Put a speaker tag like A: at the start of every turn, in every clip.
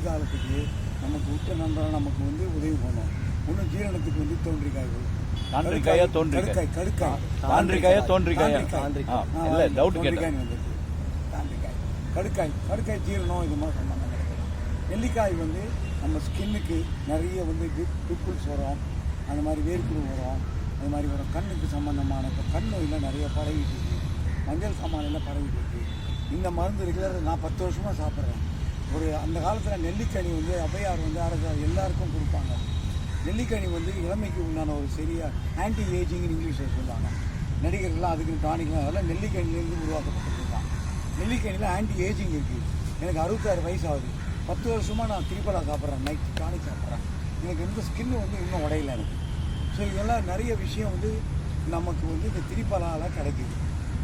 A: குளிர்காலத்துக்கு நமக்கு உற்ற நண்பராக நமக்கு வந்து உதவி பண்ணும் ஒன்றும் ஜீரணத்துக்கு வந்து தோன்றிக்காய்
B: தாண்டிக்காயா தோன்றிக்காய்
A: கடுக்காய்
B: தாண்டிக்காயா தோன்றிக்காயா இல்ல டவுட் கேட்டேன்.
A: தாண்டிக்காய் கடுக்காய் கடுக்காய் ஜீரணம் இது மாதிரி சொன்னாங்க. நெல்லிக்காய் வந்து நம்ம ஸ்கின்னுக்கு நிறைய வந்து பிம்பிள்ஸ் வரும். அந்த மாதிரி வேர்க்குரு வரும். அது மாதிரி வரும். கண்ணுக்கு சம்பந்தமான இப்போ கண் நோயெல்லாம் நிறைய பரவிட்டு இருக்கு. மஞ்சள் சாமானெல்லாம் பரவிட்டு இருக்கு. இந்த மருந்து ரெகுலர் நான் பத்து வருஷமாக சாப்பிட்றேன். ஒரு அந்த காலத்தில் நெல்லிக்கனி வந்து அபையார் வந்து அரசு எல்லாருக்கும் கொடுப்பாங்க. நெல்லிக்கனி வந்து இளமைக்கு உண்டான ஒரு சரியா ஆன்டி ஏஜிங்னு இங்கிலீஷில் சொல்லுவாங்க. நடிகர்கள்லாம் அதுக்கு டானிக்லாம் அதெல்லாம் நெல்லிக்கனிலேருந்து உருவாக்கப்பட்டது தான் நெல்லிக்கனியில் ஆன்டி ஏஜிங் இருக்குது எனக்கு அறுபத்தாறு வயசு ஆகுது பத்து வருஷமாக நான் திரிபலா சாப்பிட்றேன் நைட் டானிக் சாப்பிட்றேன் எனக்கு எந்த ஸ்கின்னு வந்து இன்னும் உடையல எனக்கு. ஸோ இதெல்லாம் நிறைய விஷயம் வந்து நமக்கு வந்து இந்த திரிப்பலால கிடைக்குது.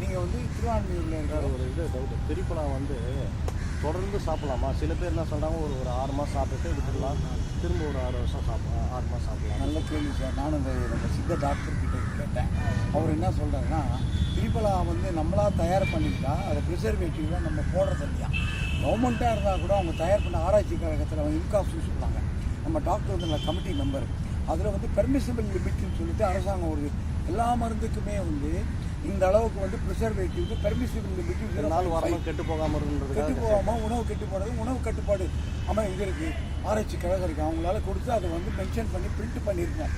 A: நீங்கள் வந்து திருவான்மையூரில் இருக்கிற
C: ஒரு இது டவுட் திரிபலா வந்து தொடர்ந்து சாப்பிடலாமா? சில பேர் என்ன சொல்கிறாங்க ஒரு ஒரு ஆறு மாதம் சாப்பிட்டுட்டு விட்டுடலாம். திரும்ப ஒரு ஆறு வருஷம் சாப்பிடலாம் ஆறு மாதம் சாப்பிடலாம்.
A: நல்ல கேள்வி சார். நானும் இந்த நம்ம சித்த டாக்டர் கிட்ட கேட்டேன். அவர் என்ன சொல்கிறாருன்னா திரிபலா வந்து நம்மளாக தயார் பண்ணிக்கிட்டா அதை ப்ரிசர்வேட்டிவாக நம்ம போடுறது இல்லையா? கவர்மெண்ட்டாக இருந்தால் கூட அவங்க தயார் பண்ண ஆராய்ச்சி கழகத்தில் அவங்க இன்காஸ்ட்னு சொல்லுவாங்க நம்ம டாக்டர் வந்து கமிட்டி மெம்பர் அதில் வந்து பெர்மிசிபிள் லிமிட்னு சொல்லிட்டு அரசாங்கம் ஒரு எல்லா மருந்துக்குமே வந்து இந்த அளவுக்கு வந்து ப்ரிசர்வேட்டிவ் பெர்மிசிபிள் லிமிட்
C: நாள் வரணும் கெட்டு போகாமல்
A: கெட்டு
C: இருந்ததுக்காக
A: போகாமல் உணவு கெட்டு போகிறது உணவு கட்டுப்பாடு ஆமாம் இது இருக்குது ஆராய்ச்சி கழகம் இருக்குது அவங்களால கொடுத்து அதை வந்து மென்ஷன் பண்ணி பிரிண்ட் பண்ணியிருக்கோம்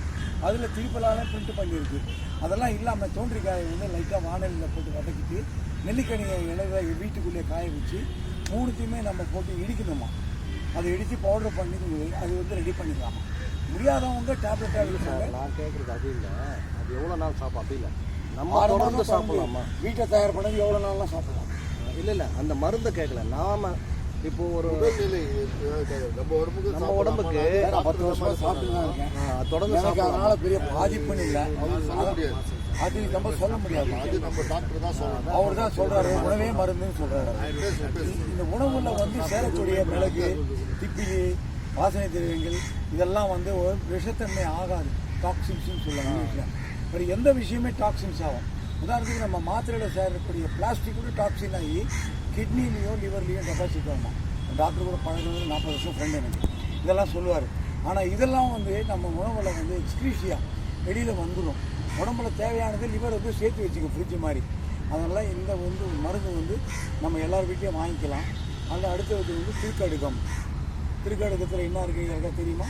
A: அதில் திருப்பலால பிரிண்ட் பண்ணியிருக்கு. அதெல்லாம் இல்லாமல் தோன்றிக்காயை வந்து லைட்டாக வானலில் போட்டு வதக்கிட்டு நெல்லிக்கனியை இலையில வீட்டுக்குள்ளேயே காய வச்சு மூணுத்தையுமே நம்ம போட்டு இடிக்கணுமா? அதை இடித்து பவுடர் பண்ணி அது வந்து ரெடி பண்ணிக்கலாமா முடியாதவங்க டேப்லெட்டாக எடுப்பாங்க
C: நான் கேட்குறது அது இல்லை. அது எவ்வளோ நாள் சாப்பிடும் அப்படி இல்லை. நம்ம தொடர்ந்து சாப்பிடலாமா?
A: வீட்டில் தயார் பண்ணது எவ்வளோ நாள்லாம் சாப்பிடலாம்.
C: இல்லை இல்லை அந்த மருந்தை கேட்கல நாம இப்போ ஒரு
D: நம்ம உடம்புக்கு
C: நம்ம உடம்புக்கு
A: நான் பத்து வருஷமா சாப்பிட்டு இருக்கேன்.
C: தொடர்ந்து
A: அதனால பெரிய பாதிப்புன்னு இல்லை. அது நம்ம சொல்ல முடியாது.
D: அது நம்ம டாக்டர் தான் சொல்லணும்.
A: அவர் தான் சொல்றாரு உணவே மருந்துன்னு சொல்றாரு. இந்த உணவுல வந்து சேரக்கூடிய மிளகு திப்பிலி வாசனை திரவியங்கள் இதெல்லாம் வந்து ஒரு விஷத்தன்மை ஆகாது. டாக்ஸின்ஸ்னு இங்கிலீஷில். வேறு எந்த விஷயமே டாக்ஸின்ஸ் ஆகும் உதாரணத்துக்கு நம்ம மாத்திரையில் சேரக்கூடிய பிளாஸ்டிக் கூட டாக்ஸின் ஆகி கிட்னிலையோ லிவர்லேயோ டெபாசிட் ஆகுமா? டாக்டர் கூட பழகிறது நாற்பது வருஷம் ஃப்ரெண்ட் எனக்கு. இதெல்லாம் சொல்லுவார். ஆனால் இதெல்லாம் வந்து நம்ம உணவில் வந்து எக்ஸ்க்ரீஷியா வெளியில் வந்துடும் உடம்புல தேவையானது லிவர் வந்து சேர்த்து வச்சுக்க ஃப்ரிட்ஜ் மாதிரி. அதனால் இந்த வந்து மருந்து வந்து நம்ம எல்லார் வீட்டையும் வாங்கிக்கலாம். அதில் அடுத்தது வந்து திருக்கடுகம் திருக்கடுக்கத்தில் என்ன இருக்குது யாருக்கா தெரியுமா?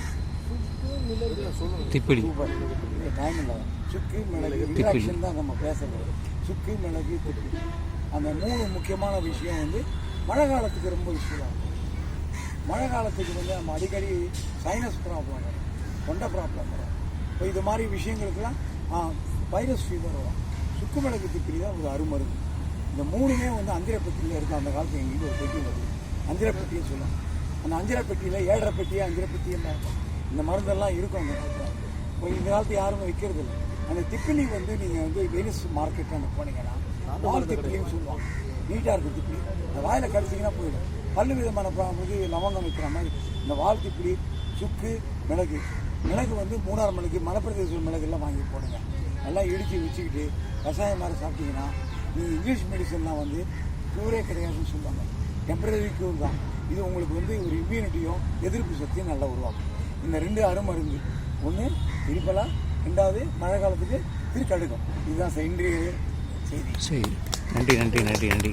B: திப்பிலி.
A: டைம் இல்லை சுக்கு மிளகு. இன்ட்ராக்ஷன் தான் நம்ம பேசுறது. சுக்கு மிளகு திப்பி அந்த மூணு முக்கியமான விஷயம் வந்து மழை காலத்துக்கு ரொம்ப யூஸ்ஃபுல்லாக இருக்கும். மழை காலத்துக்கு வந்து நம்ம அடிக்கடி சைனஸ் ப்ராப்ளம் வரும். தொண்டை ப்ராப்ளம் வரும். இப்போ இது மாதிரி விஷயங்களுக்கெல்லாம் வைரஸ் ஃபீவர் வரும். சுக்கு மிளகு திப்பிலி தான் ஒரு அருமருந்து. இந்த மூணுமே வந்து அந்திரப்பெட்டியில் இருக்கும் அந்த காலத்துல எங்களுக்கு ஒரு பெட்டி வருது அந்திரப்பெட்டின்னு சொல்லுவாங்க. அந்த அந்திரப்பெட்டியில் ஏழரை பெட்டி எல்லாம் இருக்கும். இந்த மருந்தெல்லாம் இருக்கும் அந்த காலத்தில் இப்போ இந்த காலத்து யாரும் வைக்கிறது இல்லை அந்த திப்பிலி வந்து நீங்கள் வந்து வெனிஸ் மார்க்கெட் அங்கே போனீங்கன்னா வால் திப்பிலின்னு சொல்லுவாங்க. நீட்டாக இருக்கும் திப்பிலி. அந்த வாயில் கடிச்சிங்கன்னா போயிடும். பல்லு விதமான வந்து லவங்கம் வைக்கிற மாதிரி. இந்த வால் திப்பிலி சுக்கு மிளகு. மிளகு வந்து மூணாறு மிளகு மலைப்பிரதேச மிளகுலாம் வாங்கி போடுங்க. நல்லா இடித்து வச்சுக்கிட்டு கஷாயம் மாதிரி சாப்பிட்டீங்கன்னா நீங்கள் இங்கிலீஷ் மெடிசன்லாம் வந்து க்யூரே கிடையாதுன்னு சொல்லுவாங்க. டெம்பரரி க்யூர் தான். இது உங்களுக்கு வந்து ஒரு இம்யூனிட்டியும் எதிர்ப்பு சக்தியும் நல்லா உருவாக்கும். இந்த ரெண்டு அருமருந்து ஒன்று திருப்பலா ரெண்டாவது மழை காலத்துக்கு திருக்கடுக்கம் இதுதான் இன்றைய செய்தி.
B: சரி. நன்றி நன்றி நன்றி நன்றி.